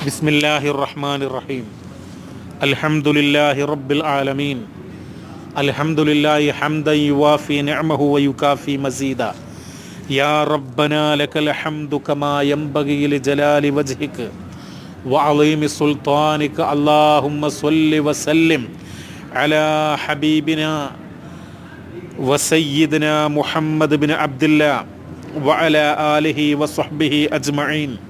بسم الله الرحمن الرحيم الحمد لله رب العالمين الحمد لله حمدا يوافي نعمه ويكافي مزيدا يا ربنا لك الحمد كما ينبغي لجلال وجهك وعظيم سلطانك اللهم صل وسلم على حبيبنا وسيدنا محمد بن عبد الله وعلى آله وصحبه أجمعين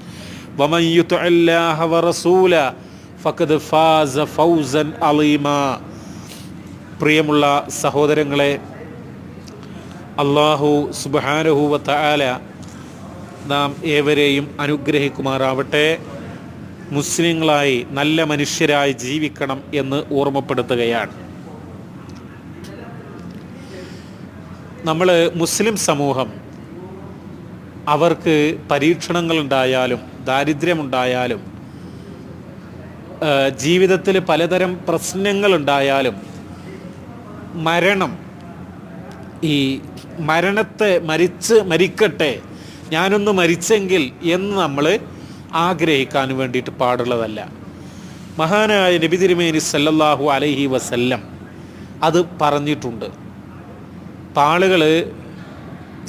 വമൻ الله വറസൂല ഫഖദ് ഫാസ ഫൗസൻ عظيما പ്രിയമുള്ള സഹോദരങ്ങളെ അള്ളാഹു സുബാനഹുവ തആല നാം ഏവരെയും അനുഗ്രഹിക്കുമാറാവട്ടെ. മുസ്ലിങ്ങളായി നല്ല മനുഷ്യരായി ജീവിക്കണം എന്ന് ഓർമ്മപ്പെടുത്തുകയാണ്. നമ്മൾ മുസ്ലിം സമൂഹം അവർക്ക് പരീക്ഷണങ്ങളുണ്ടായാലും ദാരിദ്ര്യമുണ്ടായാലും ജീവിതത്തിൽ പലതരം പ്രശ്നങ്ങളുണ്ടായാലും മരണം ഈ മരണത്തെ മരിച്ച് മരിക്കട്ടെ ഞാനൊന്ന് മരിച്ചെങ്കിൽ എന്ന് നമ്മൾ ആഗ്രഹിക്കാൻ വേണ്ടിയിട്ട് പാടുള്ളതല്ല. മഹാനായ നബി തിരുമേനി സല്ലല്ലാഹു അലൈഹി വസല്ലം അത് പറഞ്ഞിട്ടുണ്ട്. പാളുകൾ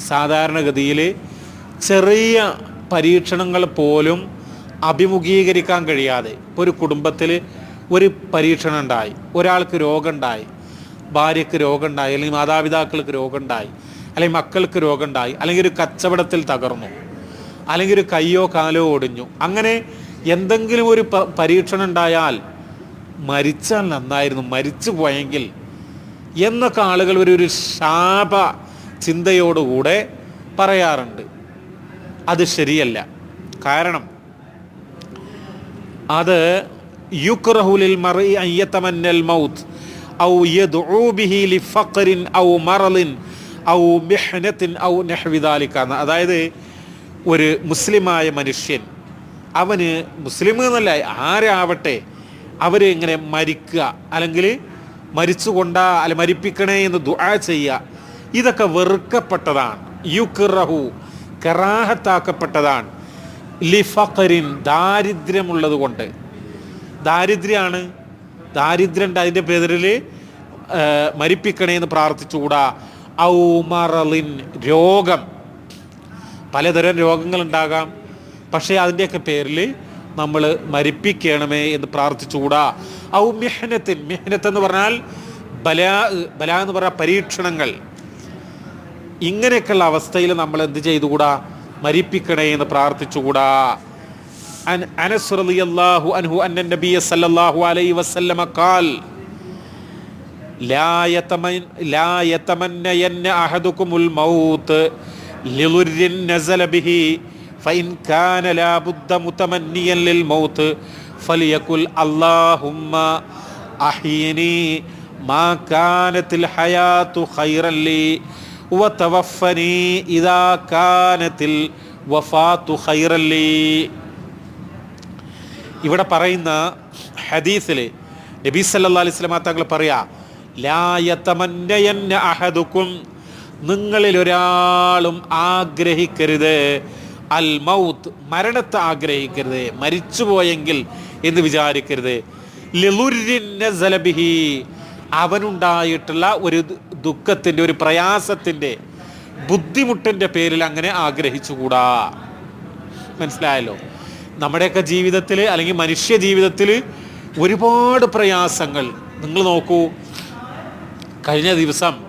സാധാരണഗതിയിൽ ചെറിയ പരീക്ഷണങ്ങൾ പോലും അഭിമുഖീകരിക്കാൻ കഴിയാതെ ഒരു കുടുംബത്തിൽ ഒരു പരീക്ഷണം ഉണ്ടായി ഒരാൾക്ക് രോഗമുണ്ടായി ഭാര്യയ്ക്ക് രോഗമുണ്ടായി അല്ലെങ്കിൽ മാതാപിതാക്കൾക്ക് രോഗമുണ്ടായി അല്ലെങ്കിൽ മക്കൾക്ക് രോഗമുണ്ടായി അല്ലെങ്കിൽ ഒരു കച്ചവടത്തിൽ തകർന്നു അല്ലെങ്കിൽ ഒരു കയ്യോ കാലോ ഒടിഞ്ഞു. അങ്ങനെ എന്തെങ്കിലും ഒരു പരീക്ഷണം ഉണ്ടായാൽ മരിച്ചാൽ നന്നായിരുന്നു മരിച്ചു പോയെങ്കിൽ എന്നൊക്കെ ആളുകൾ ഒരു ഒരു ശാപ ചിന്തയോടുകൂടെ പറയാറുണ്ട്. അത് ശരിയല്ല. കാരണം അത് യുക്രഹുലിൽ മറി അയ്യത്തമന്നൽ മൗത്ത് ഔ യദ്ഉ ബിഹി ലിഫഖറിൻ ഔ മറലിൻ ഔ മിഹ്നത്തിൻ ഔ നെഹ്വിദാലിക്ക അതായത് ഒരു മുസ്ലിമായ മനുഷ്യൻ അവന് മുസ്ലിം എന്നല്ല ആരാവട്ടെ അവർ ഇങ്ങനെ മരിക്കുക അല്ലെങ്കിൽ മരിച്ചുകൊണ്ട അല്ല മരിപ്പിക്കണേ എന്ന് ദുആ ചെയ്യുക ഇതൊക്കെ വെറുക്കപ്പെട്ടതാണ്. യുക്റഹു കറാഹത്താക്കപ്പെട്ടതാണ്. ലിഫറിൻ ദാരിദ്ര്യമുള്ളത് കൊണ്ട് ദാരിദ്ര്യമാണ് ദാരിദ്ര്യം ഉണ്ട് അതിന്റെ പേരിൽ മരിപ്പിക്കണേ എന്ന് പ്രാർത്ഥിച്ചുകൂടാ. ഔമറലിൻ മറലിൻ രോഗം. പലതരം രോഗങ്ങളുണ്ടാകാം. പക്ഷേ അതിന്റെയൊക്കെ പേരിൽ നമ്മൾ മരിപ്പിക്കണമേ എന്ന് പ്രാർത്ഥിച്ചുകൂടാ. ഔ മെഹനത്തിൻ മിഹ്നത്ത് എന്ന് പറഞ്ഞാൽ ബല ബല എന്ന് പറഞ്ഞാൽ പരീക്ഷണങ്ങൾ. ഇങ്ങനെയൊക്കെയുള്ള അവസ്ഥയിൽ നമ്മൾ എന്ത് ചെയ്തുകൂടാ? മരിപ്പിക്കണേ എന്ന് പ്രാർത്ഥിച്ചുകൂടാ. അനസ് അൻഹു സല്ലല്ലാഹു അലൈഹി വസല്ലമ ഖാൽ അഹദുകുമുൽ മൗത്ത് ബിഹി കാന മുതമന്നിയൻ ലിൽ മൗത്ത് അല്ലാഹുമ്മ മാ ഇവിടെ പറയുന്ന ഹദീസിൽ നബി സല്ലാ അലൈഹി സ്വലാ തങ്ങൾ പറയാ നിങ്ങളിൽ ഒരാളും ആഗ്രഹിക്കരുത്. അൽ മൗത്ത് മരണത്തെ ആഗ്രഹിക്കരുത് മരിച്ചുപോയെങ്കിൽ എന്ന് വിചാരിക്കരുത്. അവനുണ്ടായിട്ടുള്ള ഒരു ദുഃഖത്തിന്റെ ഒരു പ്രയാസത്തിന്റെ ബുദ്ധിമുട്ടിന്റെ പേരിൽ അങ്ങനെ ആഗ്രഹിച്ചുകൂടാ. മനസ്സിലായല്ലോ? നമ്മുടെയൊക്കെ ജീവിതത്തിൽ അല്ലെങ്കിൽ മനുഷ്യ ജീവിതത്തിൽ ഒരുപാട് പ്രയാസങ്ങൾ. നിങ്ങൾ നോക്കൂ കഴിഞ്ഞ ദിവസം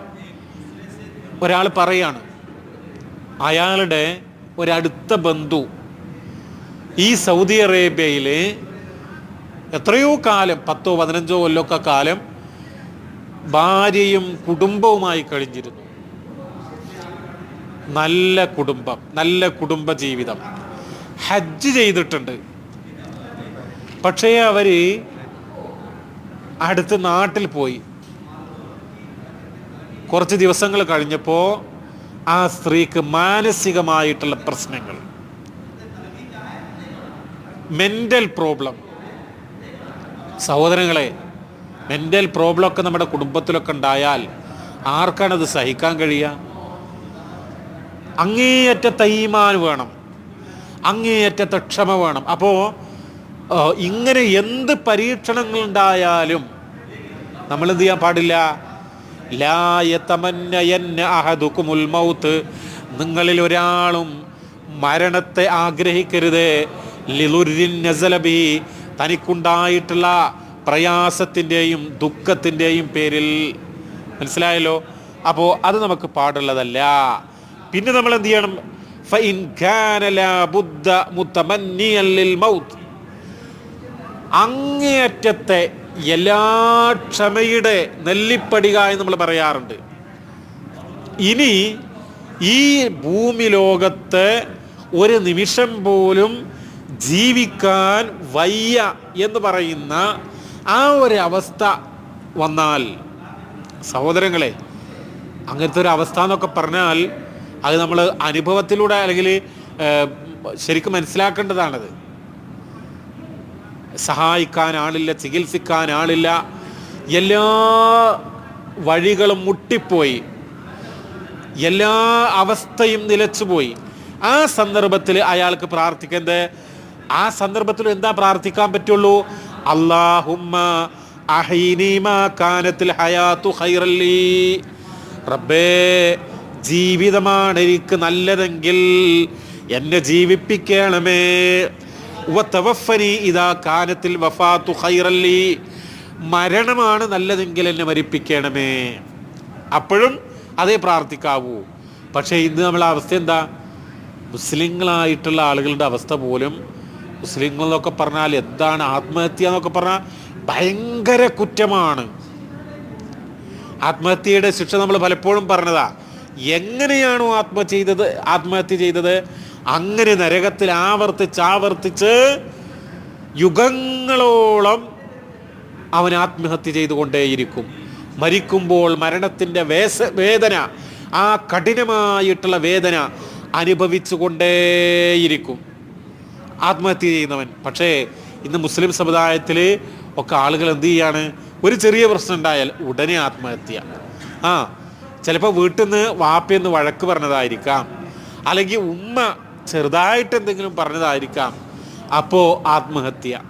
ഒരാൾ പറയാണ് അയാളുടെ ഒരടുത്ത ബന്ധു ഈ സൗദി അറേബ്യയിൽ എത്രയോ കാലം പത്തോ പതിനഞ്ചോ കൊല്ലമൊക്കെ കാലം ഭാര്യയും കുടുംബവുമായി കഴിഞ്ഞിരുന്നു. നല്ല കുടുംബം നല്ല കുടുംബ ജീവിതം ഹജ്ജ് ചെയ്തിട്ടുണ്ട്. പക്ഷേ അവർ അടുത്ത് നാട്ടിൽ പോയി. കുറച്ച് ദിവസങ്ങൾ കഴിഞ്ഞപ്പോൾ ആ സ്ത്രീക്ക് മാനസികമായിട്ടുള്ള പ്രശ്നങ്ങൾ. Mental problem. സഹോദരങ്ങളെ മെന്റൽ പ്രോബ്ലമൊക്കെ നമ്മുടെ കുടുംബത്തിലൊക്കെ ഉണ്ടായാൽ ആർക്കാണത് സഹിക്കാൻ കഴിയുക? അങ്ങേയറ്റ തൈമാൻ വേണം. അങ്ങേയറ്റത്തെ ക്ഷമ വേണം. അപ്പോൾ ഇങ്ങനെ എന്ത് പരീക്ഷണങ്ങൾ ഉണ്ടായാലും നമ്മൾ എന്ത് ചെയ്യാൻ പാടില്ല? ലായത്തമന്നയന്ന അഹദുക്കുമുൽ മൗത്ത്. നിങ്ങളിൽ ഒരാളും മരണത്തെ ആഗ്രഹിക്കരുത്. ലിലുരിൻ നസലബി. തനിക്കുണ്ടായിട്ടുള്ള പ്രയാസത്തിന്റെയും ദുഃഖത്തിന്റെയും പേരിൽ. മനസ്സിലായല്ലോ? അപ്പോൾ അത് നമുക്ക് പാടുള്ളതല്ല. പിന്നെ നമ്മൾ എന്ത് ചെയ്യണം? അങ്ങേയറ്റത്തെ എല്ലാ ക്ഷമയുടെ നെല്ലിപ്പടിക എന്ന് നമ്മൾ പറയാറുണ്ട്. ഇനി ഈ ഭൂമി ലോകത്ത് ഒരു നിമിഷം പോലും ജീവിക്കാൻ വയ്യ എന്ന് പറയുന്ന ആ ഒരു അവസ്ഥ വന്നാൽ സഹോദരങ്ങളെ അങ്ങനത്തെ ഒരു അവസ്ഥ എന്നൊക്കെ പറഞ്ഞാൽ അത് നമ്മൾ അനുഭവത്തിലൂടെ അല്ലെങ്കിൽ ശരിക്കും മനസ്സിലാക്കേണ്ടതാണത്. സഹായിക്കാൻ ആളില്ല ചികിത്സിക്കാൻ ആളില്ല എല്ലാ വഴികളും മുട്ടിപ്പോയി എല്ലാ അവസ്ഥയും നിലച്ചുപോയി. ആ സന്ദർഭത്തിൽ അയാൾക്ക് പ്രാർത്ഥിക്കേണ്ടത് ആ സന്ദർഭത്തിൽ എന്താ പ്രാർത്ഥിക്കാൻ പറ്റുള്ളൂ? റബ്ബേ ജീവിതമാണ് എനിക്ക് നല്ലതെങ്കിൽ എന്നെ ജീവിപ്പിക്കണമേ. ഇതാ കാനത്തിൽ വഫാത്തു ഖൈറല്ലി. മരണമാണ് നല്ലതെങ്കിൽ എന്നെ മരിപ്പിക്കണമേ. അപ്പോഴും അതേ പ്രാർത്ഥിക്കാവൂ. പക്ഷേ ഇന്ന് നമ്മളെ അവസ്ഥ എന്താ? മുസ്ലിങ്ങളായിട്ടുള്ള ആളുകളുടെ അവസ്ഥ പോലും മുസ്ലിങ്ങൾ എന്നൊക്കെ പറഞ്ഞാൽ എന്താണ് ആത്മഹത്യ എന്നൊക്കെ പറഞ്ഞാൽ ഭയങ്കര കുറ്റമാണ്. ആത്മഹത്യയുടെ ശിക്ഷ നമ്മൾ പലപ്പോഴും പറഞ്ഞതാ. എങ്ങനെയാണോ ആത്മഹത്യ ചെയ്തത് ആത്മഹത്യ ചെയ്തത്? അങ്ങനെ നരകത്തിൽ ആവർത്തിച്ച് ആവർത്തിച്ച് യുഗങ്ങളോളം അവൻ ആത്മഹത്യ ചെയ്തുകൊണ്ടേയിരിക്കും. മരിക്കുമ്പോൾ മരണത്തിന്റെ വേസ വേദന ആ കഠിനമായിട്ടുള്ള വേദന അനുഭവിച്ചു കൊണ്ടേയിരിക്കും ആത്മഹത്യ ചെയ്യുന്നവൻ. പക്ഷേ ഇന്ന് മുസ്ലിം സമുദായത്തിൽ ഒക്കെ ആളുകൾ എന്ത് ചെയ്യാണ്? ഒരു ചെറിയ പ്രശ്നം ഉണ്ടായാൽ ഉടനെ ആത്മഹത്യ. ആ ചിലപ്പോൾ വീട്ടിൽ നിന്ന് വാപ്പയെന്ന് വഴക്ക് പറഞ്ഞതായിരിക്കാം. അല്ലെങ്കിൽ ഉമ്മ ചെറുതായിട്ട് എന്തെങ്കിലും പറഞ്ഞതായിരിക്കാം. അപ്പോൾ ആത്മഹത്യ.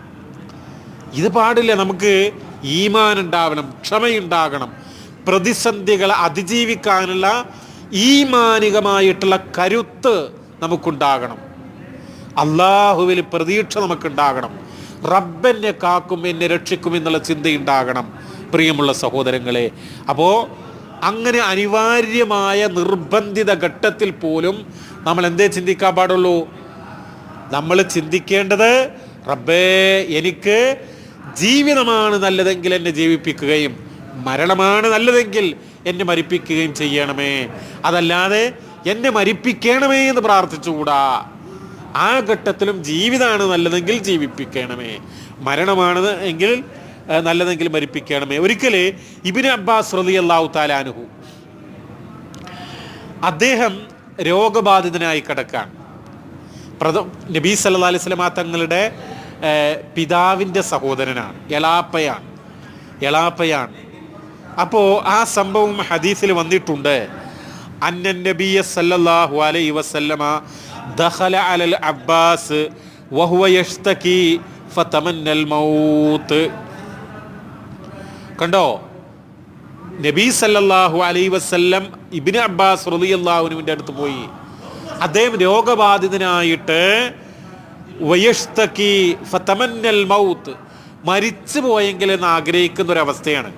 ഇത് പാടില്ല. നമുക്ക് ഈമാൻ ഉണ്ടാവണം ക്ഷമയുണ്ടാകണം. പ്രതിസന്ധികളെ അതിജീവിക്കാനുള്ള ഈമാനികമായിട്ടുള്ള കരുത്ത് നമുക്കുണ്ടാകണം. അള്ളാഹുവിൽ പ്രതീക്ഷ നമുക്കുണ്ടാകണം. റബ്ബെന്നെ കാക്കും എന്നെ രക്ഷിക്കും എന്നുള്ള ചിന്തയുണ്ടാകണം. പ്രിയമുള്ള സഹോദരങ്ങളെ അപ്പോൾ അങ്ങനെ അനിവാര്യമായ നിർബന്ധിത ഘട്ടത്തിൽ പോലും നമ്മൾ എന്തേ ചിന്തിക്കാൻ പാടുള്ളൂ? നമ്മൾ ചിന്തിക്കേണ്ടത് റബ്ബേ എനിക്ക് ജീവിതമാണ് നല്ലതെങ്കിൽ എന്നെ ജീവിപ്പിക്കുകയും മരണമാണ് നല്ലതെങ്കിൽ എന്നെ മരിപ്പിക്കുകയും ചെയ്യണമേ. അതല്ലാതെ എന്നെ മരിപ്പിക്കണമേ എന്ന് പ്രാർത്ഥിച്ചുകൂടാ? ആ ഘട്ടത്തിലും ജീവിതമാണ് നല്ലതെങ്കിൽ ജീവിപ്പിക്കണമേ. മരണമാണ് എങ്കിൽ നല്ലതെങ്കിൽ മരിപ്പിക്കണമേ. ഒരിക്കൽ ഇബിൻ അബ്ബാസ് റലി അള്ളാഹു താലാനുഹു അദ്ദേഹം രോഗബാധിതനായി കിടക്കാൻ പ്രഥ നബീ സല്ലാ അലൈഹി സ്വലമാ തങ്ങളുടെ പിതാവിന്റെ സഹോദരനാണ്. എളാപ്പയാണ്. എളാപ്പയാണ്. അപ്പോൾ ആ സംഭവം ഹദീസിൽ വന്നിട്ടുണ്ട്. അന്നൻ നബിയ സല്ലല്ലാഹു അലൈഹി വസല്ലമ ദഖല അലൽ അബ്ബാസ് വഹുവ യഷ്തകി ഫതമന്നൽ മൗത്ത് കണ്ടോ? നബീ സല്ലല്ലാഹു അലൈ വസല്ലം ഇബ്നു അബ്ബാസ് റലിയല്ലാഹുനുവിന്റെ അടുത്ത് പോയി. അദ്ദേഹം രോഗബാധിതനായിട്ട് വയഷ്തക്കി ഫതമന്നൽ മൗത്ത് മരിച്ചു പോയെങ്കിൽ എന്ന് ആഗ്രഹിക്കുന്ന ഒരവസ്ഥയാണ്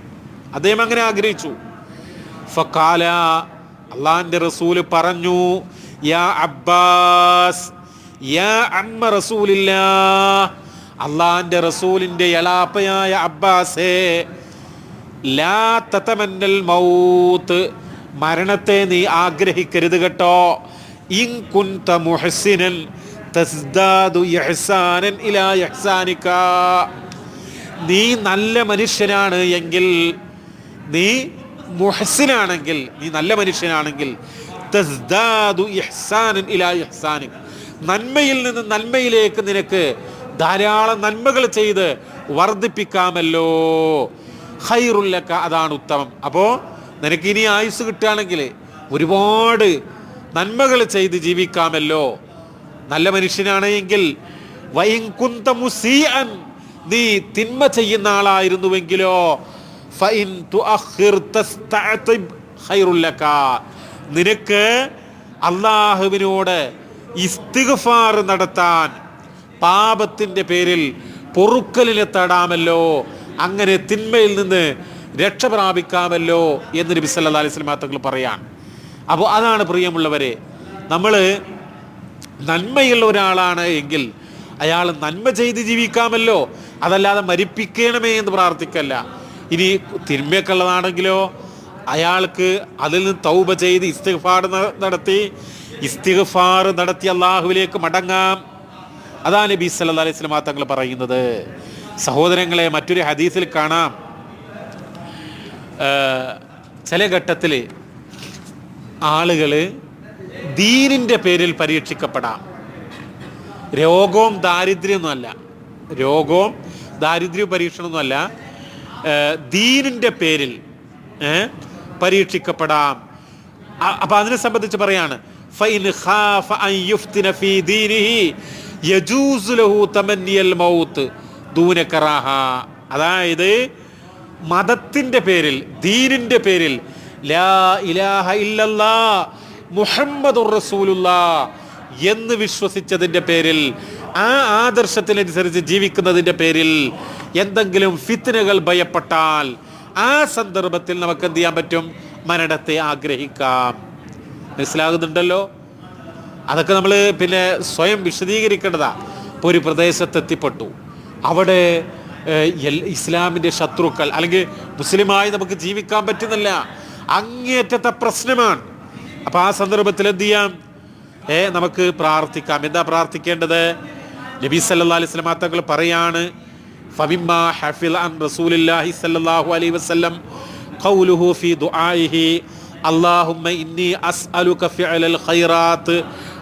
അദ്ദേഹം അങ്ങനെ ആഗ്രഹിച്ചു. ഫക്കാല അള്ളാഹിന്റെ റസൂൽ പറഞ്ഞു യാ അബ്ബാസ് യാ അമ്മ റസൂലില്ല അള്ളാന്റെ റസൂലിന്റെ യലാപ്പയായ അബ്ബാസേ ലാ തതമന്നൽ മൗത്ത് മരണത്തെ നീ ആഗ്രഹിക്കരുത് കേട്ടോ. ഇൻ കുന്ത മുഹസിനൻ തസ്ദാദു ഇഹ്സാനൻ ഇലാ ഇഹ്സാനിക നീ നല്ല മനുഷ്യനാണ് എങ്കിൽ നീ മുഹസിനാണെങ്കിൽ നീ നല്ല മനുഷ്യനാണെങ്കിൽ ഇഹ്സാനൻ ഇലാ ഇഹ്സാനിക. നന്മയിൽ നിന്ന് നന്മയിലേക്ക് നിനക്ക് ധാരാളം നന്മകൾ ചെയ്ത് വർദ്ധിപ്പിക്കാമല്ലോ. ഹൈറുല്ലക്ക അതാണ് ഉത്തമം. അപ്പോൾ നിനക്ക് ഇനി ആയുസ് കിട്ടുകയാണെങ്കിൽ ഒരുപാട് നന്മകൾ ചെയ്ത് ജീവിക്കാമല്ലോ. നല്ല മനുഷ്യനാണെങ്കിൽ നീ തിന്മ ചെയ്യുന്ന ആളായിരുന്നുവെങ്കിലോ ഫൈൻ ഖൈറുല്ലക നിനക്ക് അള്ളാഹുവിനോട് ഇസ്തിഗ്ഫാർ നടത്താൻ പാപത്തിന്റെ പേരിൽ പൊറുക്കലിനെ തേടാമല്ലോ അങ്ങനെ തിന്മയിൽ നിന്ന് രക്ഷ പ്രാപിക്കാമല്ലോ എന്ന് നബി സല്ലല്ലാഹു അലൈഹി വസല്ലം തങ്ങൾ പറയാൻ അപ്പോൾ അതാണ് പ്രിയമുള്ളവരെ നമ്മൾ നന്മയുള്ള ഒരാളാണ് എങ്കിൽ അയാൾ നന്മ ചെയ്ത് ജീവിക്കാമല്ലോ അതല്ലാതെ മരിപ്പിക്കണമേ എന്ന് പ്രാർത്ഥിക്കല്ല. ഇനി തിന്മയൊക്കെ ഉള്ളതാണെങ്കിലോ അയാൾക്ക് അതിൽ നിന്ന് തൗബ ചെയ്ത് ഇസ്തിഗ്ഫാർ നടത്തി ഇസ്തിഗ്ഫാർ നടത്തി അള്ളാഹുവിലേക്ക് മടങ്ങാം. അതാണ് നബി സല്ല അലൈഹി വസല്ലം തങ്ങൾ പറയുന്നത്. സഹോദരങ്ങളെ മറ്റൊരു ഹദീസിൽ കാണാം. ചില ഘട്ടത്തിൽ ആളുകൾ ദീനിന്റെ പേരിൽ പരീക്ഷിക്കപ്പെടാം. രോഗവും ദാരിദ്ര്യമൊന്നുമല്ല. രോഗവും ദാരിദ്ര്യ പരീക്ഷണമൊന്നുമല്ല. ദീനിന്റെ പേരിൽ പരീക്ഷിക്കപ്പെടാം. അപ്പൊ അതിനെ സംബന്ധിച്ച് പറയാണ് അതായത് മതത്തിന്റെ പേരിൽ ദീനിന്റെ പേരിൽ ലാ ഇലാഹ ഇല്ലല്ലാ റസൂലുള്ള എന്ന് വിശ്വസിച്ചതിന്റെ പേരിൽ ആ ആദർശത്തിനനുസരിച്ച് ജീവിക്കുന്നതിന്റെ പേരിൽ എന്തെങ്കിലും ഫിത്തിനകൾ ഭയപ്പെട്ടാൽ ആ സന്ദർഭത്തിൽ നമുക്ക് എന്ത് ചെയ്യാൻ പറ്റും? മരണത്തെ ആഗ്രഹിക്കാം. മനസ്സിലാകുന്നുണ്ടല്ലോ? അതൊക്കെ നമ്മൾ പിന്നെ സ്വയം വിശദീകരിക്കേണ്ടതാ. ഇപ്പോൾ ഒരു പ്രദേശത്ത് എത്തിപ്പെട്ടു അവിടെ ഇസ്ലാമിന്റെ ശത്രുക്കൾ അല്ലെങ്കിൽ മുസ്ലിമായി നമുക്ക് ജീവിക്കാൻ പറ്റുന്നില്ല. അങ്ങേറ്റത്തെ പ്രശ്നമാണ്. അപ്പോൾ ആ സന്ദർഭത്തിൽ എന്ത് ചെയ്യാം ഏ നമുക്ക് പ്രാർത്ഥിക്കാം. എന്താ പ്രാർത്ഥിക്കേണ്ടത്? നബീസ് അല്ലാ അലൈഹി തങ്ങൾ പറയാണ് ഫമിമ്മ ഹഫിൽ അൻ റസൂലില്ലാഹി സല്ലല്ലാഹു അലൈഹി വസല്ലം ഖൗലുഹു ഫീ ദുആഇഹി اللهم إني أسألك فعل الخيرات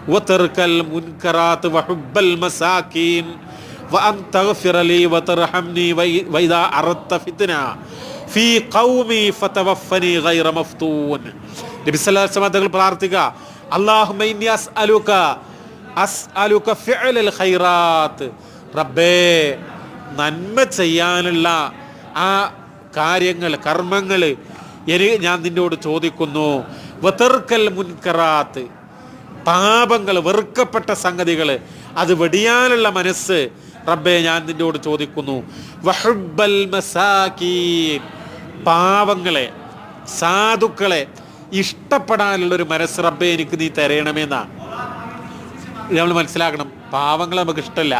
وترك المنكرات وحب المساكين وأن تغفر لي وترحمني وإ- وإذا أردت فتنة في قومي فتوفني غير مفتون നബി സല്ലല്ലാഹു അലൈഹി വസല്ലം തങ്ങൾ പ്രാർത്ഥിക്കുക അല്ലാഹുമ്മ ഇന്നി അസ്അലുക അസ്അലുക ഫിഅലൽ ഖൈറാത്ത് റബ്ബേ നന്മ ചെയ്യാനുള്ള ആ കാര്യങ്ങൾ കർമ്മങ്ങൾ എനിക്ക് ഞാൻ നിന്നോട് ചോദിക്കുന്നു. വതർക്കൽ മുൻകറാത്ത്. പാപങ്ങൾ വെറുക്കപ്പെട്ട സംഗതികൾ അത് വെടിയാനുള്ള മനസ്സ് റബ്ബെ ഞാൻ നിന്നോട് ചോദിക്കുന്നു. വഹുബൽ മസാക്കീൻ പാവങ്ങളെ സാധുക്കളെ ഇഷ്ടപ്പെടാനുള്ളൊരു മനസ്സ് റബ്ബെ എനിക്ക് നീ തരയണമെന്നാണ് നമ്മൾ മനസ്സിലാക്കണം പാവങ്ങളെ നമുക്ക് ഇഷ്ടമല്ല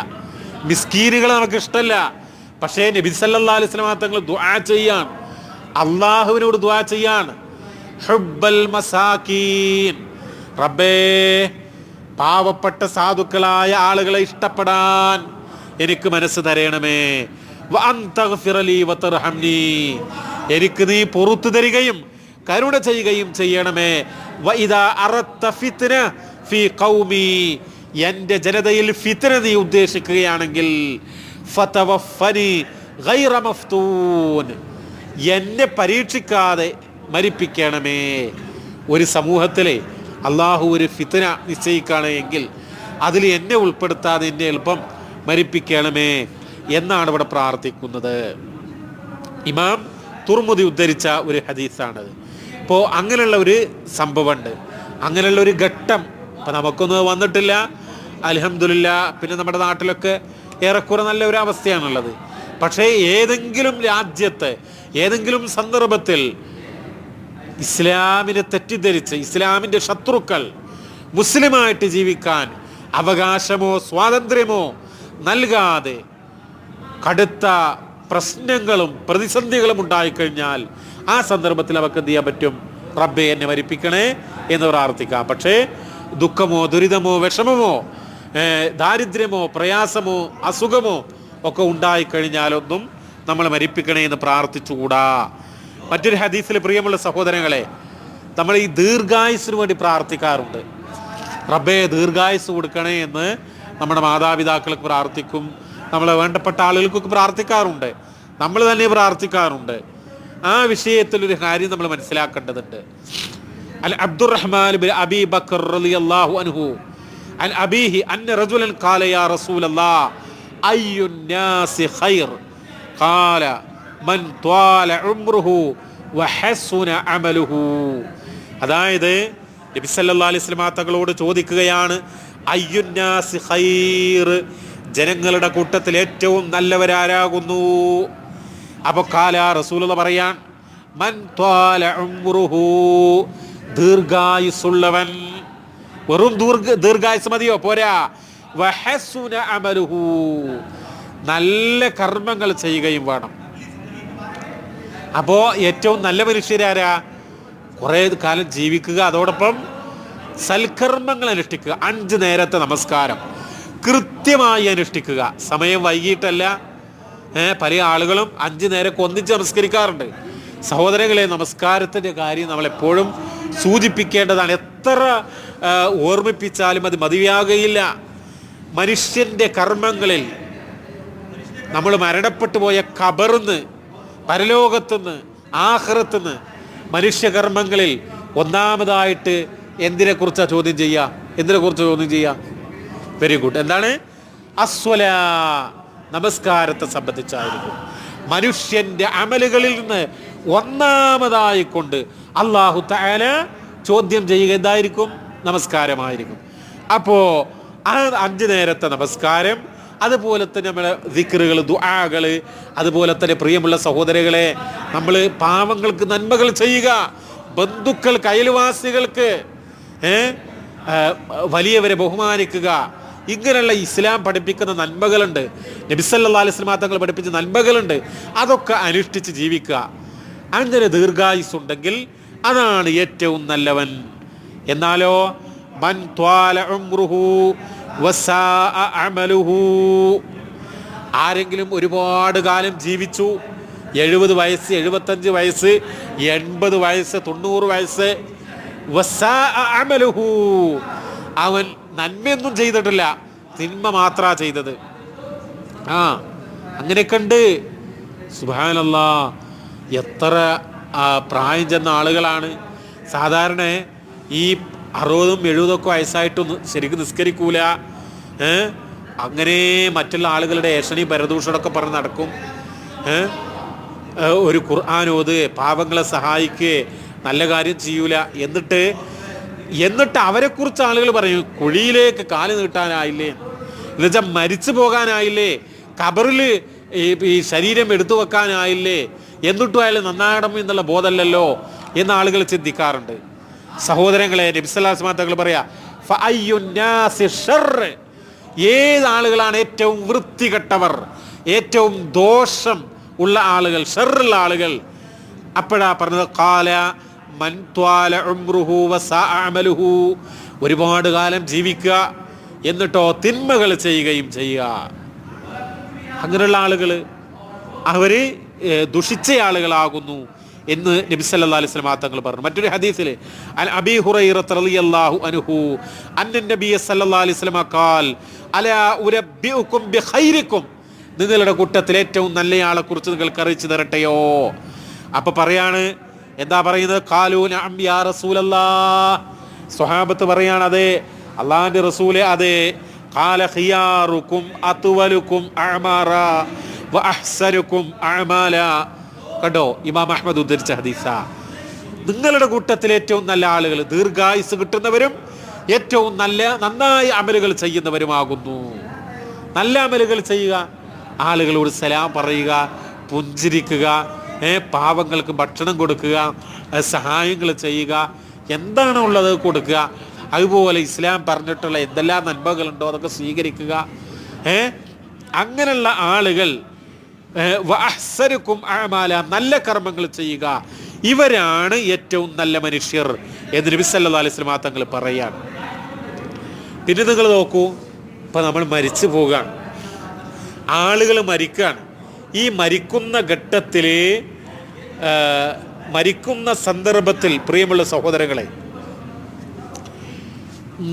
മിസ്കീനുകളെ നമുക്ക് ഇഷ്ടമല്ല പക്ഷേ നബി സല്ലാ അലൈഹി വസല്ലം തങ്ങൾ ദുആ ചെയ്യാൻ അള്ളാഹുവിനോട് ദുആ ചെയ്യാൻ. റബ്ബേ പാവപ്പെട്ട സാധുക്കളായ ആളുകളെ ഇഷ്ടപ്പെടാൻ എനിക്ക് മനസ്സ് തരയണമേ. എനിക്ക് നീ പൊറത്തു തരികയും കരുണ ചെയ്യുകയും ചെയ്യണമേ. ഫീ എന്റെ ജനതയിൽ ഫിത്ന നീ ഉദ്ദേശിക്കുകയാണെങ്കിൽ ഗൈറ എന്നെ പരീക്ഷിക്കാതെ മരിപ്പിക്കണമേ. ഒരു സമൂഹത്തിലെ അള്ളാഹു ഒരു ഫിത്തന നിശ്ചയിക്കുകയാണ് എങ്കിൽ അതിൽ എന്നെ ഉൾപ്പെടുത്താതെ എന്നെ എളുപ്പം മരിപ്പിക്കണമേ എന്നാണ് ഇവിടെ പ്രാർത്ഥിക്കുന്നത്. ഇമാം തുർമുദി ഉദ്ധരിച്ച ഒരു ഹദീസാണത് അപ്പോൾ അങ്ങനെയുള്ള ഒരു സംഭവമുണ്ട്. അങ്ങനെയുള്ള ഒരു ഘട്ടം ഇപ്പം നമുക്കൊന്നും വന്നിട്ടില്ല. അലഹമില്ല പിന്നെ നമ്മുടെ നാട്ടിലൊക്കെ ഏറെക്കുറെ നല്ല ഒരു അവസ്ഥയാണുള്ളത്. പക്ഷേ ഏതെങ്കിലും രാജ്യത്ത് ഏതെങ്കിലും സന്ദർഭത്തിൽ ഇസ്ലാമിനെ തെറ്റിദ്ധരിച്ച് ഇസ്ലാമിന്റെ ശത്രുക്കൾ മുസ്ലിമായിട്ട് ജീവിക്കാൻ അവകാശമോ സ്വാതന്ത്ര്യമോ നൽകാതെ കടുത്ത പ്രശ്നങ്ങളും പ്രതിസന്ധികളും ഉണ്ടായിക്കഴിഞ്ഞാൽ ആ സന്ദർഭത്തിൽ അവർക്ക് എന്ത് ചെയ്യാൻ പറ്റും? റബ്ബെ എന്നെ മരിപ്പിക്കണേ എന്ന് പ്രാർത്ഥിക്കാം. പക്ഷേ ദുഃഖമോ ദുരിതമോ വിഷമമോ ദാരിദ്ര്യമോ പ്രയാസമോ അസുഖമോ ഒക്കെ ഉണ്ടായിക്കഴിഞ്ഞാലൊന്നും നമ്മൾ മരിപ്പിക്കണേ എന്ന് പ്രാർത്ഥിച്ചുകൂടാ. മറ്റൊരു ഹദീസിൽ പ്രിയമുള്ള സഹോദരങ്ങളെ നമ്മൾ ഈ ദീർഘായുസിന് വേണ്ടി പ്രാർത്ഥിക്കാറുണ്ട്. റബ്ബേ ദീർഘായുസ് കൊടുക്കണേ എന്ന് നമ്മുടെ മാതാപിതാക്കൾക്ക് പ്രാർത്ഥിക്കും. നമ്മളെ വേണ്ടപ്പെട്ട ആളുകൾക്കൊക്കെ പ്രാർത്ഥിക്കാറുണ്ട്. നമ്മൾ തന്നെ പ്രാർത്ഥിക്കാറുണ്ട്. ആ വിഷയത്തിൽ ഒരു കാര്യം നമ്മൾ മനസ്സിലാക്കേണ്ടതുണ്ട്. അൽ അബ്ദുറഹ്മാൻ അബി ബക്കർ റളിയല്ലാഹു അൻഹു അൻ അബീഹി റജുലൻ യാ ഖൈർ മൻ ത്വാല ഉംറുഹു അമലുഹു അതായത് നബി അലൈഹി തങ്ങളോട് ചോദിക്കുകയാണ് അയ്യുന്നാസി ഖൈർ? ജനങ്ങളുടെ കൂട്ടത്തിൽ ഏറ്റവും നല്ലവരാരാകുന്നു. അപ്പോൾ കാല റസൂല പറയാൻ മൻ ത്വാല ഉംറുഹു വെറും ദീർഘ ദീർഘായുസ് മതിയോ? പോരാ. വഹസുന അമലുഹു. നല്ല കർമ്മങ്ങൾ ചെയ്യുകയും വേണം. അപ്പോൾ ഏറ്റവും നല്ല മനുഷ്യരാരാ കുറേ കാലം ജീവിക്കുക അതോടൊപ്പം സൽക്കർമ്മങ്ങൾ അനുഷ്ഠിക്കുക. അഞ്ച് നേരത്തെ നമസ്കാരം. കൃത്യമായി അനുഷ്ഠിക്കുക. സമയം വൈകിട്ടല്ല. പല ആളുകളും അഞ്ച് നേരം ഒന്നിച്ച് നമസ്കരിക്കാറുണ്ട്. സഹോദരങ്ങളെ നമസ്കാരത്തിന്റെ കാര്യം നമ്മൾ എപ്പോഴും സൂചിപ്പിക്കേണ്ടതാണ്. എത്ര ഓർമ്മിപ്പിച്ചാലും അത് മതിയാകുകയില്ല മനുഷ്യന്റെ കർമ്മങ്ങളിൽ നമ്മൾ മരണപ്പെട്ടു പോയ കബറുന്ന് പരലോകത്തുനിന്ന് ആഹ്റത്തുനിന്ന് മനുഷ്യകർമ്മങ്ങളിൽ ഒന്നാമതായിട്ട് എന്തിനെക്കുറിച്ചാണ് ചോദ്യം ചെയ്യുക എന്തിനെക്കുറിച്ച് ചോദ്യം ചെയ്യുക വെരി ഗുഡ് എന്താണ്? അസ്വല നമസ്കാരത്തെ സംബന്ധിച്ചായിരിക്കും. മനുഷ്യന്റെ അമലുകളിൽ നിന്ന് ഒന്നാമതായി കൊണ്ട് അള്ളാഹു താല ചോദ്യം ചെയ്യുക എന്തായിരിക്കും? നമസ്കാരമായിരിക്കും. അപ്പോൾ ആ അഞ്ച് നേരത്തെ നമസ്കാരം അതുപോലെ തന്നെ നമ്മളെ ദിക്കറുകൾ ദുആകൾ അതുപോലെ തന്നെ പ്രിയമുള്ള സഹോദരങ്ങളെ നമ്മൾ പാവങ്ങൾക്ക് നന്മകൾ ചെയ്യുക ബന്ധുക്കൾക്ക് അയൽവാസികൾക്ക് വലിയവരെ ബഹുമാനിക്കുക ഇങ്ങനെയുള്ള ഇസ്ലാം പഠിപ്പിക്കുന്ന നന്മകളുണ്ട്. നബിസല്ലാ അലിസ്ലാം തങ്ങൾ പഠിപ്പിച്ച നന്മകളുണ്ട്. അതൊക്കെ അനുഷ്ഠിച്ച് ജീവിക്കുക. അങ്ങനെ ദീർഘായുസ് ഉണ്ടെങ്കിൽ അതാണ് ഏറ്റവും നല്ലവൻ. എന്നാലോ മൻ ത്വാല ആരെങ്കിലും ഒരുപാട് കാലം ജീവിച്ചു എഴുപത് വയസ്സ് എഴുപത്തഞ്ച് വയസ്സ് എൺപത് വയസ്സ് തൊണ്ണൂറ് വയസ്സ് അമലുഹു. അവൻ നന്മയൊന്നും ചെയ്തിട്ടില്ല തിന്മ മാത്രാ ചെയ്തത്. ആ അങ്ങനെയൊക്കെ ഉണ്ട്. സുബാനല്ല എത്ര പ്രായം ചെന്ന ആളുകളാണ്. സാധാരണ ഈ അറുപതും എഴുപതൊക്കെ വയസ്സായിട്ടൊന്നും ശരിക്കും നിസ്കരിക്കൂല. അങ്ങനെ മറ്റുള്ള ആളുകളുടെ ഏഷണി പരദൂഷണമൊക്കെ പറഞ്ഞ് നടക്കും. ഒരു ഖുർആാനോത് പാവങ്ങളെ സഹായിക്കുക നല്ല കാര്യം ചെയ്യൂല. എന്നിട്ട് എന്നിട്ട് അവരെക്കുറിച്ച് ആളുകൾ പറയും കുഴിയിലേക്ക് കാൽ നീട്ടാനായില്ലേ? എന്നുവെച്ചാൽ മരിച്ചു പോകാനായില്ലേ? കബറിൽ ഈ ശരീരം എടുത്തു വെക്കാനായില്ലേ എന്നിട്ടും അയാൾ നന്നാകണം എന്നുള്ള ബോധമല്ലല്ലോ എന്ന് ആളുകൾ ചിന്തിക്കാറുണ്ട്. സഹോദരങ്ങളെ നബിസ്വലാസ്മാങ്ങൾ പറയാ "ഫഅയ്യുന്നാസി ഏത് ആളുകളാണ് ഏറ്റവും വൃത്തികെട്ടവർ ഏറ്റവും ദോഷം ഉള്ള ആളുകൾ ഷെറുള്ള ആളുകൾ? അപ്പോഴാ പറഞ്ഞത് കാല മൻത്വാല ഒരുപാട് കാലം ജീവിക്കുക എന്നിട്ടോ തിന്മകൾ ചെയ്യുകയും ചെയ്യുക. അങ്ങനെയുള്ള ആളുകൾ അവർ ദുഷിച്ച ആളുകളാകുന്നു എന്ന് നബി സല്ലല്ലാഹു അലൈഹി വസല്ലം തങ്ങൾ പറഞ്ഞു. മറ്റൊരു ഹദീസിൽ അൻ അബീ ഹുറൈറ റളിയല്ലാഹു അൻഹു അന്ന നബി സല്ലല്ലാഹു അലൈഹി വസല്ലം ഖാൽ അലാ ഉരബ്ബിഉകും ബിഖൈരിക്കും നിങ്ങളുടെ കൂട്ടത്തിൽ ഏറ്റവും നല്ലയാളെ കുറിച്ച് നിങ്ങൾക്ക് അറിയിച്ചു തരട്ടെയോ? അപ്പൊ പറയാണ് എന്താ പറയുന്നത്? കാലൂ നഅം യാ റസൂലല്ലാ. സ്വഹാബത്ത് പറയാണ് അതെ അള്ളാഹിന്റെ റസൂലെ അതെ. قال خياركم أطولكم أعمارا وأحسنكم أعمالا കണ്ടോ ഇമാം അഹമ്മദ് ഉദ്ധരിച്ച ഹദീസ നിങ്ങളുടെ കൂട്ടത്തിൽ ഏറ്റവും നല്ല ആളുകൾ ദീർഘായുസ് കിട്ടുന്നവരും ഏറ്റവും നല്ല നന്നായി അമലുകൾ ചെയ്യുന്നവരുമാകുന്നു നല്ല അമലുകൾ ചെയ്യുക ആളുകളോട് സലാം പറയുക പുഞ്ചിരിക്കുക ഏ പാവങ്ങൾക്ക് ഭക്ഷണം കൊടുക്കുക ഏ, സഹായങ്ങൾ ചെയ്യുക എന്താണോ ഉള്ളത് കൊടുക്കുക അതുപോലെ ഇസ്ലാം പറഞ്ഞിട്ടുള്ള എന്തെല്ലാം നന്മകളുണ്ടോ അതൊക്കെ സ്വീകരിക്കുക. ഏ? അങ്ങനെയുള്ള ആളുകൾ അഹ്സരുക്കും ആമാല നല്ല കർമ്മങ്ങൾ ചെയ്യുക. ഇവരാണ് ഏറ്റവും നല്ല മനുഷ്യർ എന്ന് നബി സല്ലല്ലാഹു അലൈഹി തങ്ങൾ പറയാണ്. പിന്നെ നിങ്ങൾ നോക്കൂ ഇപ്പം നമ്മൾ മരിച്ചു പോവുകയാണ്. ആളുകൾ മരിക്കുകയാണ്. ഈ മരിക്കുന്ന ഘട്ടത്തിൽ മരിക്കുന്ന സന്ദർഭത്തിൽ പ്രിയമുള്ള സഹോദരങ്ങളെ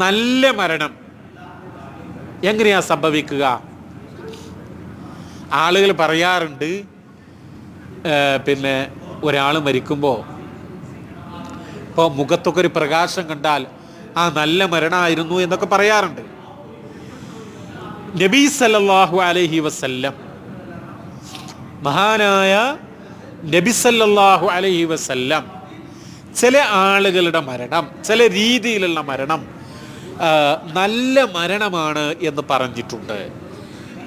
നല്ല മരണം. എങ്ങനെയാ സംഭവിക്കുക? ആളുകൾ പറയാറുണ്ട് പിന്നെ ഒരാൾ മരിക്കുമ്പോൾ ഇപ്പോൾ മുഖത്തൊക്കെ ഒരു പ്രകാശം കണ്ടാൽ ആ നല്ല മരണമായിരുന്നു എന്നൊക്കെ പറയാറുണ്ട്. നബീ സല്ലാഹു അലഹി വസല്ലം മഹാനായ നബി സല്ലല്ലാഹു അലൈഹി വസല്ലം ചില ആളുകളുടെ മരണം ചില രീതിയിലുള്ള മരണം നല്ല മരണമാണ് എന്ന് പറഞ്ഞിട്ടുണ്ട്.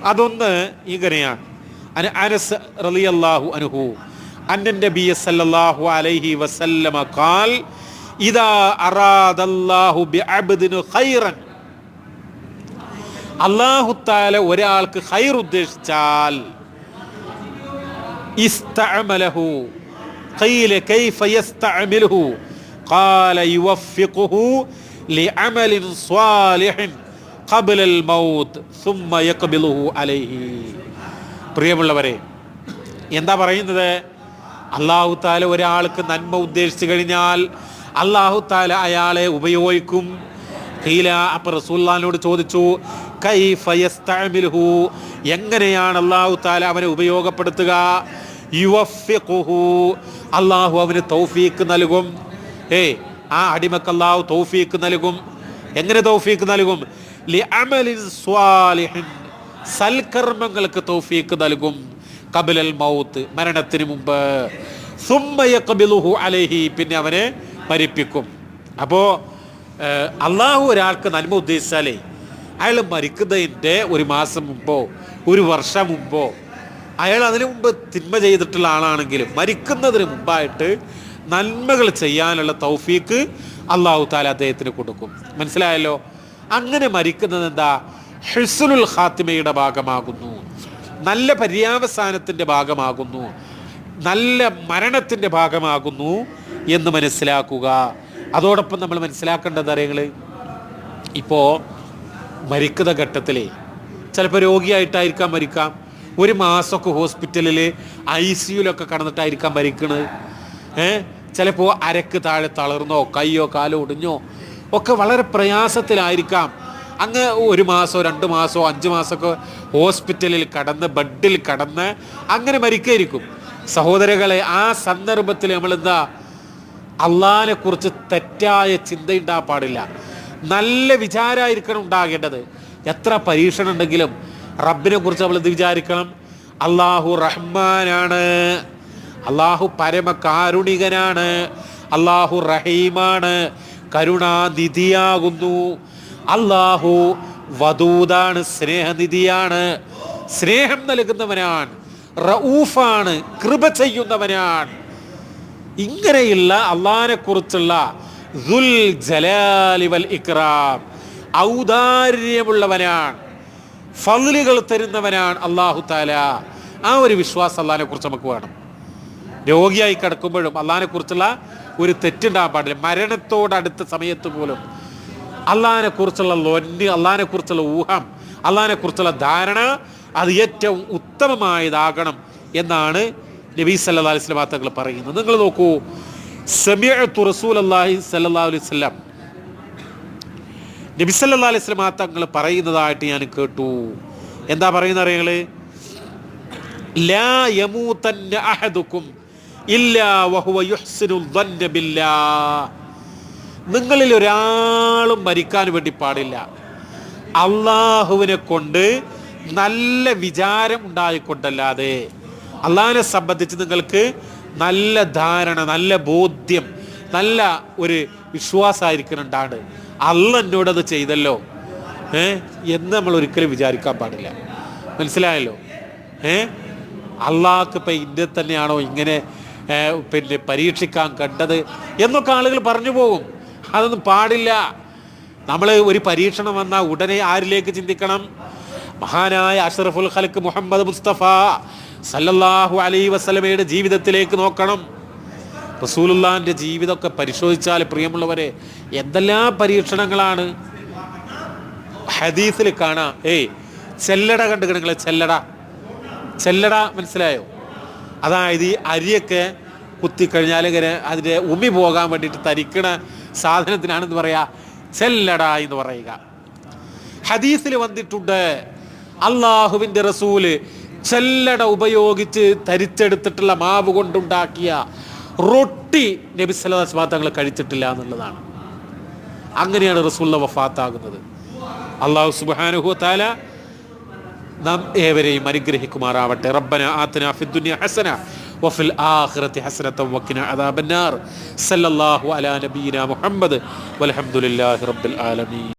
അതൊന്ന് ഇങ്ങനെയാണ് അന അനസ് റളിയല്ലാഹു അൻഹു അന്നൻ നബിയ സല്ലല്ലാഹു അലൈഹി വസല്ലമ ഖാൽ ഇദാ അറാദല്ലാഹു ബിഅബ്ദിനു ഖൈറൻ. അല്ലാഹു തആല ഒരാൾക്ക് ഖൈർ ഉദ്ദേശിച്ചാൽ ഇസ്തഅമലഹു ഖീല കൈഫ യസ്തഅമിലുഹു ഖാല യുവഫിഖുഹു സ്വാലിഹിൻ ഖബ്ല അൽ മൗത്ത് സുമ്മ യഖ്ബിലുഹു അലൈഹി പ്രിയമുള്ളവരെ എന്താ പറയുന്നത്? അള്ളാഹു താല ഒരാൾക്ക് നന്മ ഉദ്ദേശിച്ചു കഴിഞ്ഞാൽ അള്ളാഹു താല അയാളെ ഉപയോഗിക്കും. ഹീല അപ്പൊ റസൂല്ലാനോട് ചോദിച്ചു യസ്തഅമിലുഹു? എങ്ങനെയാണ് അള്ളാഹു താല അവനെ ഉപയോഗപ്പെടുത്തുക? യുവഫിഖുഹു. അള്ളാഹു അവന് തൗഫീക്ക് നൽകും. ഏ ആ അടിമക്കല്ലാവ് തൗഫീക്ക് നൽകും. എങ്ങനെ തൗഫീക്ക് നൽകും? സൽക്കർമ്മങ്ങൾക്ക് തൗഫീക്ക് നൽകും. കബിലൽ മൗത്ത് മരണത്തിന് മുമ്പ്. സുമ്മ യഖ്ബിലുഹു അലൈഹി പിന്നെ അവനെ മരിപ്പിക്കും. അപ്പോൾ അള്ളാഹു ഒരാൾക്ക് നന്മ ഉദ്ദേശിച്ചാലേ അയാൾ മരിക്കുന്നതിന്റെ ഒരു മാസം മുമ്പോ ഒരു വർഷം മുമ്പോ അയാൾ അതിനു മുമ്പ് തിന്മ ചെയ്തിട്ടുള്ള ആളാണെങ്കിലും മരിക്കുന്നതിന് മുമ്പായിട്ട് നന്മകൾ ചെയ്യാനുള്ള തൗഫീക്ക് അള്ളാഹു താല അദ്ദേഹത്തിന് കൊടുക്കും. മനസ്സിലായല്ലോ? അങ്ങനെ മരിക്കുന്നത് എന്താ? ഹിസുലുൽ ഖാത്തിമയുടെ ഭാഗമാകുന്നു. നല്ല പര്യാവസാനത്തിന്റെ ഭാഗമാകുന്നു. നല്ല മരണത്തിന്റെ ഭാഗമാകുന്നു എന്ന് മനസ്സിലാക്കുക. അതോടൊപ്പം നമ്മൾ മനസ്സിലാക്കേണ്ടത് അറിയങ്ങൾ ഇപ്പോൾ മരിക്കുന്ന ഘട്ടത്തിൽ ചിലപ്പോൾ രോഗിയായിട്ടായിരിക്കാം മരിക്കാം. ഒരു മാസമൊക്കെ ഹോസ്പിറ്റലിൽ ഐ സിയുലൊക്കെ കടന്നിട്ടായിരിക്കാം മരിക്കണത് ഏ ചിലപ്പോൾ അരക്ക് താഴെ തളർന്നോ കയ്യോ കാലോ ഒടിഞ്ഞോ ഒക്കെ വളരെ പ്രയാസത്തിലായിരിക്കാം. അങ്ങ് ഒരു മാസമോ രണ്ട് മാസമോ അഞ്ച് മാസമൊക്കെ ഹോസ്പിറ്റലിൽ കടന്ന് ബെഡിൽ കടന്ന് അങ്ങനെ മരിക്കായിരിക്കും സഹോദരങ്ങളെ ആ സന്ദർഭത്തിൽ നമ്മളെന്താ? അള്ളാഹിനെ കുറിച്ച് തെറ്റായ ചിന്തയുണ്ടാകാൻ പാടില്ല. നല്ല വിചാരമായിരിക്കണം ഉണ്ടാകേണ്ടത്. എത്ര പരീക്ഷണം ഉണ്ടെങ്കിലും റബ്ബിനെ കുറിച്ച് നമ്മൾ എന്ത് വിചാരിക്കണം? അള്ളാഹു റഹ്മാനാണ്. അള്ളാഹു പരമകാരുണികനാണ്. അള്ളാഹു റഹീമാണ്. കരുണാനിധിയാകുന്നു. അള്ളാഹു വധൂതാണ് സ്നേഹനിധിയാണ്. സ്നേഹം നൽകുന്നവനാണ് റഊഫാണ് കൃപ ചെയ്യുന്നവനാണ്. ഇങ്ങനെയുള്ള അള്ളാഹിനെ കുറിച്ചുള്ള ഇക്റാം ഔദാര്യമുള്ളവനാണ് ഫലുകൾ തരുന്നവനാണ് അള്ളാഹു താല ആ ഒരു വിശ്വാസം അള്ളാഹിനെ കുറിച്ച് നമുക്ക് വേണം. രോഗിയായി കിടക്കുമ്പോഴും അള്ളഹാനെ കുറിച്ചുള്ള ഒരു തെറ്റുണ്ടാകാൻ പാടില്ല. മരണത്തോടടുത്ത സമയത്ത് പോലും അള്ളഹാനെ കുറിച്ചുള്ള ലൊന്ന് അള്ളഹാനെ കുറിച്ചുള്ള ഊഹം അള്ളഹാനെ കുറിച്ചുള്ള ധാരണ അത് ഏറ്റവും ഉത്തമമായതാകണം എന്നാണ് നബീ സല്ലാ അലൈഹി സ്വലാ തങ്ങൾ പറയുന്നത്. നിങ്ങൾ നോക്കൂ സമീഅത്തു റസൂൽ അള്ളാഹി സല്ലാ അലൈഹി സ്വലം നബി സല്ലാ അലൈഹി സ്വലാം തങ്ങൾ പറയുന്നതായിട്ട് ഞാൻ കേട്ടു. എന്താ പറയുന്ന അറിയങ്ങൾ ലാ യമൂതന്ന അഹദുക്കും നിങ്ങളിൽ ഒരാളും മരിക്കാൻ വേണ്ടി പാടില്ല. അള്ളാഹുവിനെ കൊണ്ട് നല്ല വിചാരം ഉണ്ടായിക്കൊണ്ടല്ലാതെ അള്ളാഹിനെ സംബന്ധിച്ച് നിങ്ങൾക്ക് നല്ല ധാരണ നല്ല ബോധ്യം നല്ല ഒരു വിശ്വാസമായിരിക്കുന്നുണ്ടാണ് അല്ല അത് ചെയ്തല്ലോ. ഏ? എന്ന് നമ്മൾ ഒരിക്കലും വിചാരിക്കാൻ പാടില്ല. മനസ്സിലായല്ലോ? ഏ? അള്ളാഹ്ക്ക് ഇപ്പം ഇന്ത്യ തന്നെയാണോ ഇങ്ങനെ പിന്നെ പരീക്ഷിക്കാൻ കണ്ടത് എന്നൊക്കെ ആളുകൾ പറഞ്ഞു പോകും. അതൊന്നും പാടില്ല. നമ്മൾ ഒരു പരീക്ഷണം വന്നാൽ ഉടനെ ആരിലേക്ക് ചിന്തിക്കണം? മഹാനായ അഷറഫുൽ ഖലക്ക് മുഹമ്മദ് മുസ്തഫ സല്ലല്ലാഹു അലൈ വസല്ലമയുടെ ജീവിതത്തിലേക്ക് നോക്കണം. റസൂലുല്ലാന്റെ ജീവിതമൊക്കെ പരിശോധിച്ചാൽ പ്രിയമുള്ളവരെ എന്തെല്ലാം പരീക്ഷണങ്ങളാണ്? ഹദീസിൽ കാണാം. ഏയ് ചെല്ലട കണ്ടു നിങ്ങൾ ചെല്ലട. ചെല്ലട മനസ്സിലായോ? അതായത് ഈ അരിയൊക്കെ കുത്തിക്കഴിഞ്ഞാൽ ഇങ്ങനെ അതിന്റെ ഉമി പോകാൻ വേണ്ടിയിട്ട് തരിക്കണ സാധനത്തിനാണെന്ന് പറയാ ചെല്ലട എന്ന് പറയുക. ഹദീസിൽ വന്നിട്ടുണ്ട് അള്ളാഹുവിന്റെ റസൂൽ ചെല്ലട ഉപയോഗിച്ച് തരിച്ചെടുത്തിട്ടുള്ള മാവ് കൊണ്ടുണ്ടാക്കിയ റൊട്ടി നബി സല്ലാസ് തങ്ങൾ കഴിച്ചിട്ടില്ല എന്നുള്ളതാണ്. അങ്ങനെയാണ് റസൂല വഫാത്താകുന്നത്. അള്ളാഹു സുബാനുഹു താല നാം ഏവരെയും അനുഗ്രഹിക്കുമാറാവട്ടെ. റബ്ബന ആത്തന ഫിദ്ദുനിയ ഹസന വഫിൽ ആഖിറതി ഹസനത വഖിന അദാബന്നാർ. സല്ലല്ലാഹു അലാ നബീന മുഹമ്മദ് വൽഹംദുലില്ലാഹി റബ്ബിൽ ആലമീൻ.